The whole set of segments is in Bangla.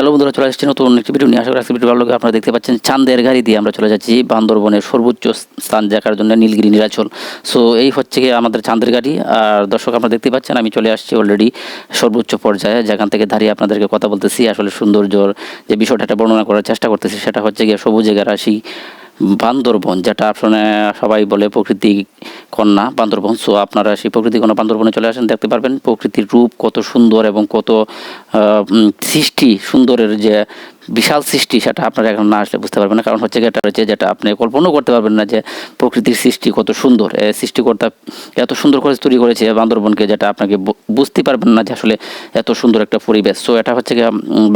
হ্যালো বন্ধুরা, চলে আসছি নতুন একটি ভিডিও নিয়ে। আসা করি আজকে ভিডিও ভালো লাগে আপনারা দেখতে পাচ্ছেন চাঁদের গাড়ি দিয়ে আমরা চলে যাচ্ছি বান্দরবনের সর্বোচ্চ স্থান দেখার জন্য নীলগিরি, নীলাচল। সো এই হচ্ছে গিয়ে আমাদের চাঁদের গাড়ি। আর দর্শক আপনারা দেখতে পাচ্ছেন, আমি চলে আসছি অলরেডি সর্বোচ্চ পর্যায়ে। যেখান থেকে দাঁড়িয়ে আপনাদেরকে কথা বলতেছি, আসলে সৌন্দর্যর যে বিষয়টা বর্ণনা করার চেষ্টা করতেছি, সেটা হচ্ছে গিয়ে সবুজে রাশি বান্দরবন, যেটা আসলে সবাই বলে প্রকৃতি কন্যা, বান্দরবন। সো আপনারা সেই প্রকৃতি কন্যা বান্দরবনে চলে আসেন, দেখতে পারবেন প্রকৃতির রূপ কত সুন্দর এবং কত সৃষ্টি সুন্দরের যে বিশাল সৃষ্টি সেটা আপনারা এখন না আসলে বুঝতে পারবেন না। কারণ হচ্ছে এটা হচ্ছে যেটা আপনি কল্পনাও করতে পারবেন না যে প্রকৃতির সৃষ্টি কত সুন্দর। সৃষ্টিকর্তা এত সুন্দর করে তৈরি করেছে বান্দরবনকে যেটা আপনাকে বুঝতে পারবেন না যে আসলে এত সুন্দর একটা পরিবেশ। সো এটা হচ্ছে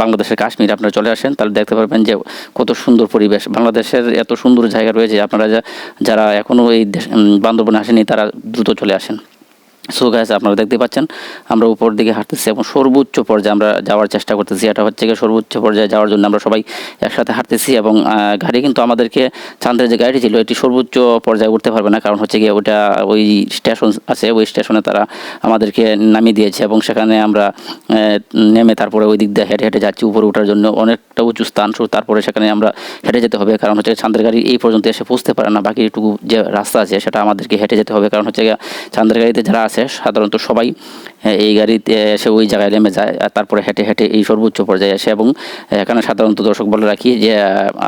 বাংলাদেশের কাশ্মীর, আপনারা চলে আসেন, তাহলে দেখতে পারবেন যে কত সুন্দর পরিবেশ। বাংলাদেশের এত সুন্দর জায়গা রয়েছে, আপনারা যারা এখনও এই বান্দরবনে আসেনি, তারা দ্রুত চলে আসেন। সো গাইস আপনারা দেখতে পাচ্ছেন, আমরা উপর দিকে হাঁটতেছি এবং সর্বোচ্চ পর্যায়ে আমরা যাওয়ার চেষ্টা করতেছি। এটা হচ্ছে গিয়ে সর্বোচ্চ পর্যায়ে যাওয়ার জন্য আমরা সবাই একসাথে হাঁটতেছি এবং গাড়ি কিন্তু আমাদেরকে চাঁদের যে গাড়িটি ছিল, এটি সর্বোচ্চ পর্যায়ে উঠতে পারবে না। কারণ হচ্ছে গিয়ে ওটা ওই স্টেশন আছে, ওই স্টেশনে তারা আমাদেরকে নামিয়ে দিয়েছে এবং সেখানে আমরা নেমে তারপরে ওই দিক দিয়ে হেঁটে হেঁটে যাচ্ছি উপরে ওঠার জন্য। অনেকটা উঁচু স্থান তারপরে সেখানে আমরা হেঁটে যেতে হবে। কারণ হচ্ছে চাঁদের গাড়ি এই পর্যন্ত এসে পৌঁছতে পারে না। বাকি বাকিটুকু যে রাস্তা আছে, সেটা আমাদেরকে হেঁটে যেতে হবে। কারণ হচ্ছে গিয়ে চাঁদের গাড়িতে যারা আছে, সাধারণত সবাই এই গাড়িতে এসে ওই জায়গায় নেমে যায়, আর তারপরে হেঁটে হেঁটে এই সর্বোচ্চ পর্যায়ে আসে এবং এখানে সাধারণত দর্শক বলে রাখি যে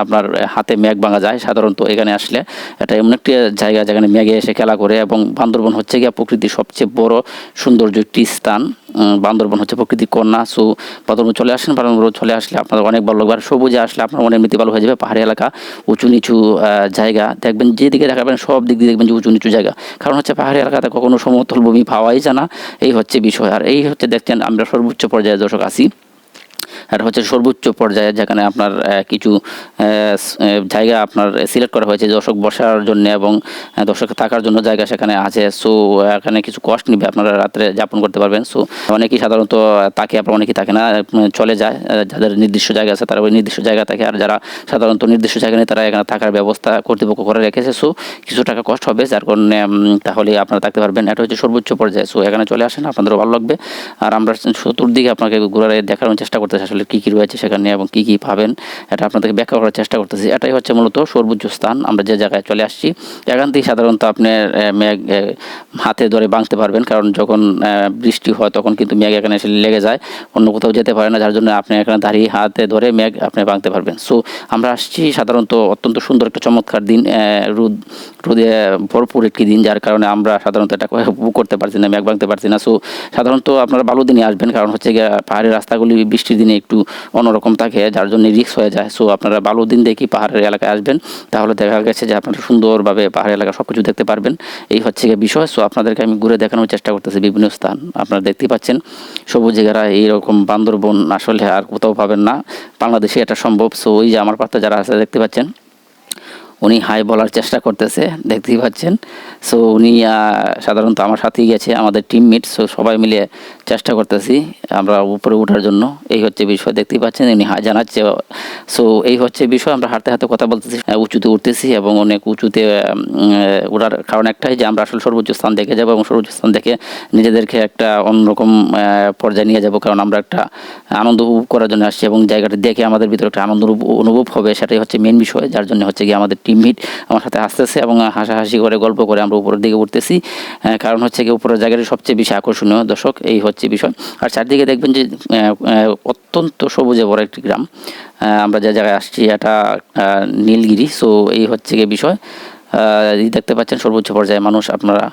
আপনার হাতে মেঘ ভাঙা যায়, সাধারণত এখানে আসলে এটা এমন একটি জায়গা যেখানে মেঘে এসে খেলা করে এবং বান্দরবন হচ্ছে গিয়ে প্রকৃতির সবচেয়ে বড় সৌন্দর্য একটি স্থান। বান্দরবন হচ্ছে প্রকৃতির কন্যা, সো বান্দরবন চলে আসেন, বান্দরবন চলে আসলে আপনার অনেক ভালো লাগবে। আর সবুজে আসলে আপনার অনেক এমনিতে ভালো হয়ে যাবে, পাহাড়ি এলাকা, উঁচু নিচু জায়গা। দেখবেন যেদিকে দেখাবেন সব দিক দিয়ে দেখবেন যে উঁচু নিচু জায়গা। কারণ হচ্ছে পাহাড়ি এলাকাতে কখনো সমতল ভূমি পাওয়াই যায় না এই হচ্ছে বিষয়। আর এই হচ্ছে দেখছেন আমরা সর্বোচ্চ পর্যায়ে দর্শক আছি। এটা হচ্ছে সর্বোচ্চ পর্যায়ে যেখানে আপনার কিছু জায়গা আপনার সিলেক্ট করা হয়েছে দর্শক বসার জন্য এবং দর্শক থাকার জন্য জায়গা সেখানে আছে। সো এখানে কিছু কষ্ট নিবে আপনারা রাত্রে যাপন করতে পারবেন। সো অনেকেই সাধারণত তাকে আপনার অনেকেই থাকে না চলে যায় যাদের নির্দিষ্ট জায়গা আছে তারা ওই নির্দিষ্ট জায়গা থাকে, আর যারা সাধারণত নির্দিষ্ট জায়গা নেই তারা এখানে থাকার ব্যবস্থা কর্তৃপক্ষ করে রেখেছে। সো কিছু টাকা কষ্ট হবে, যার কারণে তাহলে আপনারা থাকতে পারবেন। এটা হচ্ছে সর্বোচ্চ পর্যায়ে। সো এখানে চলে আসেন, আপনাদেরও ভালো লাগবে। আর আমরা চতুর্দিকে আপনাকে ঘুরে দেখানোর চেষ্টা করতেছি আসলে কী কী রয়েছে সেখানে এবং কী কী পাবেন, এটা আপনাদেরকে ব্যাখ্যা করার চেষ্টা করতেছি। এটাই হচ্ছে মূলত সর্বোচ্চ স্থান। আমরা যে জায়গায় চলে আসছি এখান থেকে সাধারণত আপনি মেঘ হাতে ধরে বাঁধতে পারবেন। কারণ যখন বৃষ্টি হয় তখন কিন্তু মেঘ এখানে এসে লেগে যায়, অন্য কোথাও যেতে পারে না। যার জন্য আপনি এখানে দাঁড়িয়ে হাতে ধরে মেঘ আপনি বাঁধতে পারবেন। সো আমরা আসছি সাধারণত অত্যন্ত সুন্দর একটা চমৎকার দিন রোদ, রোদে ভরপুর একটি দিন, যার কারণে আমরা সাধারণত এটা করতে পারছি না, মেঘ ভাঙতে পারছি না। সো সাধারণত আপনারা ভালো দিনে আসবেন। কারণ হচ্ছে গিয়ে পাহাড়ের রাস্তাগুলি বৃষ্টির দিনে একটু অন্যরকম থাকে, যার জন্য রিক্স হয়ে যায়। সো আপনারা ভালো দিন দেখি পাহাড়ের এলাকায় আসবেন। তাহলে দেখা গেছে যে আপনারা সুন্দরভাবে পাহাড়ের এলাকা সব কিছু দেখতে পারবেন। এই হচ্ছে গিয়ে বিষয়। সো আপনাদেরকে আমি ঘুরে দেখানোর চেষ্টা করতেছি বিভিন্ন স্থান। আপনারা দেখতে পাচ্ছেন, সবুজ জায়গারা এইরকম বান্দরবন আসলে আর কোথাও পাবেন না। বাংলাদেশে এটা সম্ভব। সো ওই যে আমার পাত্র যারা আছে, দেখতে পাচ্ছেন উনি হাই বলার চেষ্টা করতেছে, দেখতেই পাচ্ছেন। সো উনি সাধারণত আমার সাথেই গেছে, আমাদের টিমমেট সো সবাই মিলে চেষ্টা করতেছি আমরা উপরে ওঠার জন্য। এই হচ্ছে বিষয়, দেখতেই পাচ্ছেন, উনি জানাচ্ছে। সো এই হচ্ছে বিষয়, আমরা হাঁটতে হাঁটতে কথা বলতেছি উঁচুতে উঠতেছি এবং অনেক উঁচুতে ওঠার কারণ একটাই যে আমরা আসলে সর্বোচ্চ স্থান দেখে যাব এবং সর্বোচ্চ স্থান দেখে নিজেদেরকে একটা অন্যরকম পর্যায়ে নিয়ে যাব। কারণ আমরা একটা আনন্দ উপভোগ করার জন্য আসছি এবং জায়গাটা দেখে আমাদের ভিতরে একটা আনন্দ অনুভব হবে, সেটাই হচ্ছে মেন বিষয়। যার জন্য হচ্ছে গিয়ে আমাদের টিমমেট আমার সাথে আসতেছে এবং হাসাহাসি করে, গল্প করে আমরা উপরের দিকে উঠতেছি। কারণ হচ্ছে কি উপরের জায়গাটি সবচেয়ে বেশি আকর্ষণীয়। দর্শক, এই হচ্ছে বিষয়। আর চারদিকে দেখবেন যে অত্যন্ত সবুজে বড় একটি গ্রাম। আমরা যে জায়গায় আসছি, এটা নীলগিরি। সো এই হচ্ছে গিয়ে বিষয়। দেখতে পাচ্ছেন সর্বোচ্চ পর্যায়ে মানুষ আপনারা